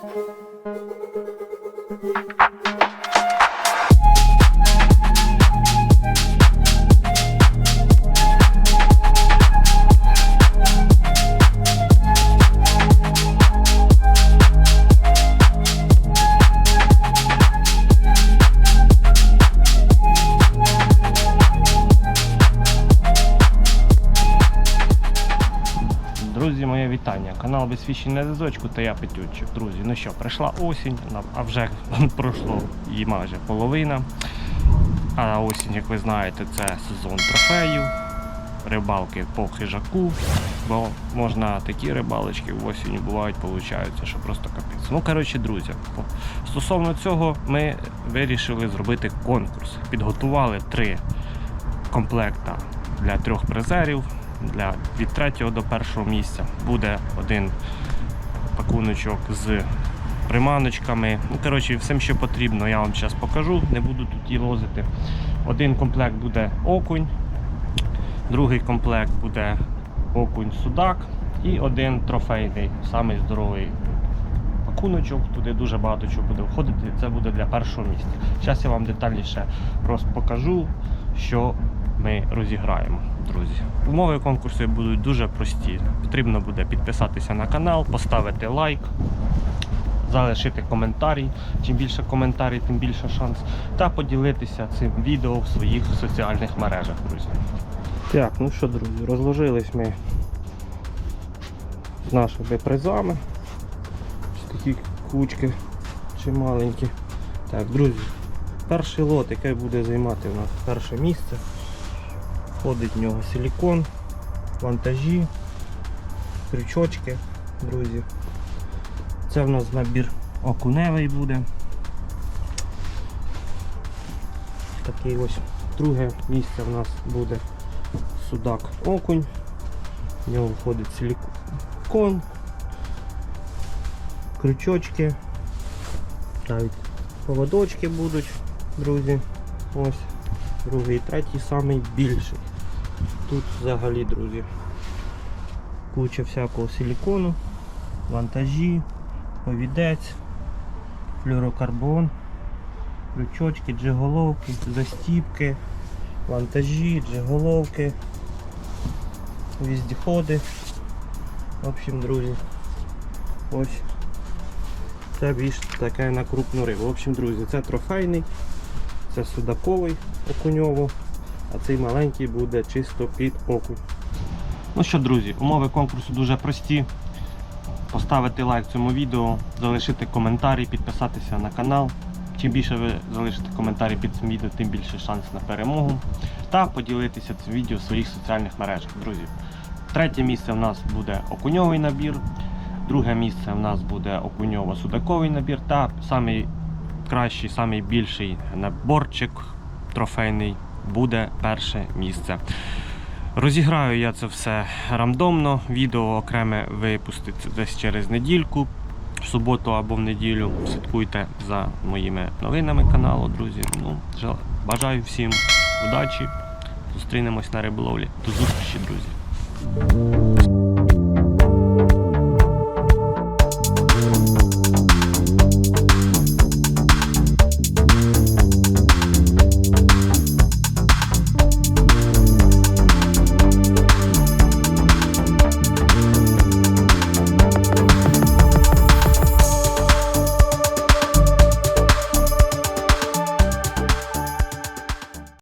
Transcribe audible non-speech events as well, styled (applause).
thank you. Вітання. Канал Безсвідчень на зв'язочку та я Петючик. Друзі, ну що, прийшла осінь, а вже (laughs) пройшло її майже половина. А осінь, як ви знаєте, це сезон трофеїв, рибалки по хижаку. Бо можна такі рибалочки в осінь бувають, получаються, що просто капець. Ну, коротше, друзі, стосовно цього ми вирішили зробити конкурс. Підготували три комплекта для трьох призерів. Для від третього до першого місця буде один пакуночок з приманочками. Ну, коротше, всім, що потрібно, я вам зараз покажу, не буду тут її лозити. Один комплект буде окунь, другий комплект буде окунь судак і один трофейний, самий здоровий пакуночок. Туди дуже багато чого буде входити. Це буде для першого місця. Зараз я вам детальніше покажу, що ми розіграємо, друзі. Умови конкурсу будуть дуже прості. Потрібно буде підписатися на канал, поставити лайк, залишити коментарій. Чим більше коментарів, тим більше шанс. Та поділитися цим відео в своїх соціальних мережах, друзі. Так, ну що, друзі, розложились ми нашими призами. Такі кучки чималенькі. Так, друзі, перший лот, який буде займати у нас перше місце. Входить в нього силікон, вантажі, крючочки, друзі. Це в нас набір окуневий буде. Такий ось друге місце в нас буде судак окунь. В нього входить силікон, крючочки, навіть поводочки будуть, друзі. Ось другий третій самий більший. Тут взагалі, друзі, куча всякого силікону, вантажі, повідець, флюрокарбон, крючочки, джиголовки, застіпки, вантажі, джиголовки, віздіходи. В общем, друзі, ось це більш таке на крупну рибу. В общем, друзі, це трофейний, це судаковий окуньово, а цей маленький буде чисто під окунь. Ну що, друзі, умови конкурсу дуже прості. Поставити лайк цьому відео, залишити коментарі, підписатися на канал. Чим більше ви залишите коментарі під цим відео, тим більше шанс на перемогу. Та поділитися цим відео в своїх соціальних мережах, друзі. Третє місце в нас буде окуньовий набір, друге місце в нас буде окуньово-судаковий набір та самий кращий, самий більший наборчик трофейний буде перше місце. Розіграю я це все рандомно. Відео окреме випуститься десь через недільку, в суботу або в неділю. Слідкуйте за моїми новинами каналу, друзі. Ну, бажаю всім удачі. Зустрінемось на риболовлі. До зустрічі, друзі.